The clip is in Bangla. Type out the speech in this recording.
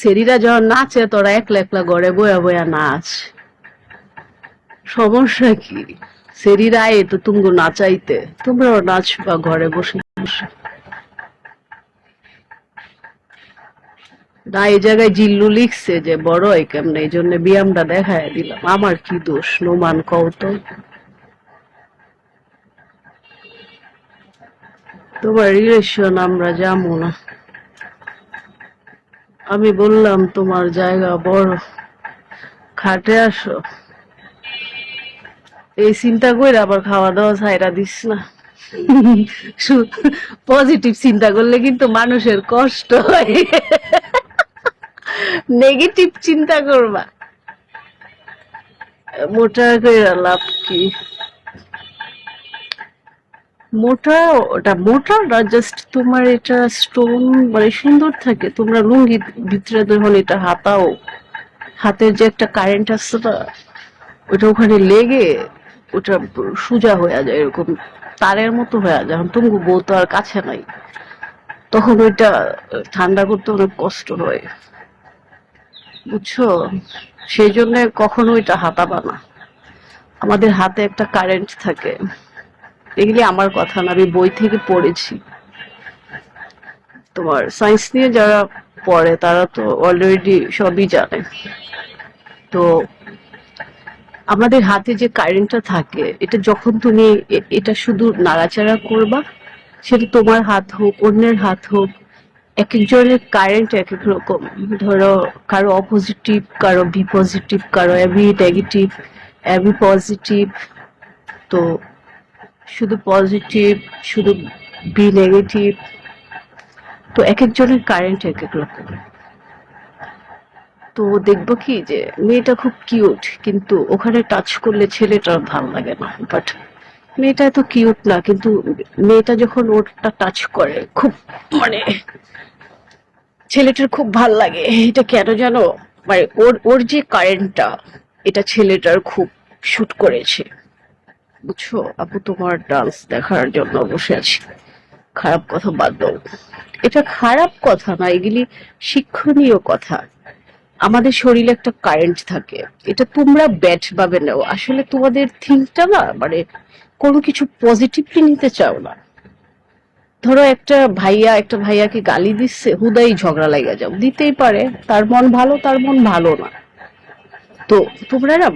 সেরিরা যখন নাচে, তোরা একলা একলা ঘরে বয়া বয়া নাচ। সমস্যা কি? তো তুমি নাচাইতে। তোমরাও ঘরে বসে বসে। না, এই জায়গায় জিল্লু লিখছে যে বড় কেমনে? এই জন্য ব্যায়ামটা দেখায় দিলাম। আমার কি দোষ? নোমান কও তোমার রিলেশন আমরা যাব না। আমি বললাম, তোমার জায়গা বড়। খাটে আসো। এই চিন্তা করে আবার খাওয়া দাওয়া ছাইরা দিস না। পজিটিভ চিন্তা করলে কিন্তু মানুষের কষ্ট হয়। নেগেটিভ চিন্তা করবা। মোটা করে লাভ কি? মোটা, ওটা মোটা না জাস্ট তোমার এটা স্টোন মানে সুন্দর থাকে। তোমরা লুঙ্গি ভিতরে যখন এটা হাতাও, হাতের যে একটা কারেন্ট আসছে না, ওটা ওখানে লেগে, ওটা সোজা হয়ে যায় এরকম, তারের মতো হয়ে যায়। তুমি বউ তো আর কাছে নাই। তখন ওইটা ঠান্ডা করতে অনেক কষ্ট হয়। বুঝছ? সেই জন্য কখনো ওইটা হাতাবা না। আমাদের হাতে একটা কারেন্ট থাকে। এগুলি আমার কথা না, আমি বই থেকে পড়েছি। তোমার সায়েন্স নিয়ে যারা পড়ে, তারা তো অলরেডি সবই জানে। তো আমাদের হাতে যে কারেন্টটা থাকে, এটা যখন তুমি এটা শুধু নাড়াচাড়া করবা, সেটা তোমার হাত হোক, অন্যের হাত হোক এক একজনের কারেন্ট এক এক রকম। ধরো, কারও অপোজিটিভ কারও বি পজিটিভ কারও এবি নেগেটিভ এবি পজিটিভ তো শুধু পজিটিভ শুধু বি নেগেটিভ তো এক একজনের কারেন্ট এক এক রকম। তো দেখব কি যে, মেয়েটা খুব কিউট কিন্তু ওখানে টাচ করলে ছেলেটার ভালো লাগে না। বাট মেয়েটা এত কিউট না, কিন্তু মেয়েটা যখন ওটা টাচ করে, খুব মানে ছেলেটার খুব ভালো লাগে। এটা কেন জানো? মানে ওর ওর যে কারেন্টটা এটা ছেলেটার খুব শুট করেছে। বুঝছ? আপু, তোমার ডান্স দেখার জন্য বসে আছি। খারাপ কথা বাদ দাও। এটা খারাপ কথা না, এগুলি শিক্ষণীয় কথা। আমাদের শরীরে একটা কারেন্ট থাকে। এটা তোমরা ব্যাট ভাবে নাও। আসলে তোমাদের থিঙ্কটা না মানে কোনো কিছু পজিটিভলি নিতে চাও না। ধরো একটা ভাইয়া, একটা ভাইয়াকে গালি দিচ্ছে, হুদাই ঝগড়া লাগা যাও। দিতেই পারে। তার মন ভালো, তার মন ভালো না। তো তোমরা না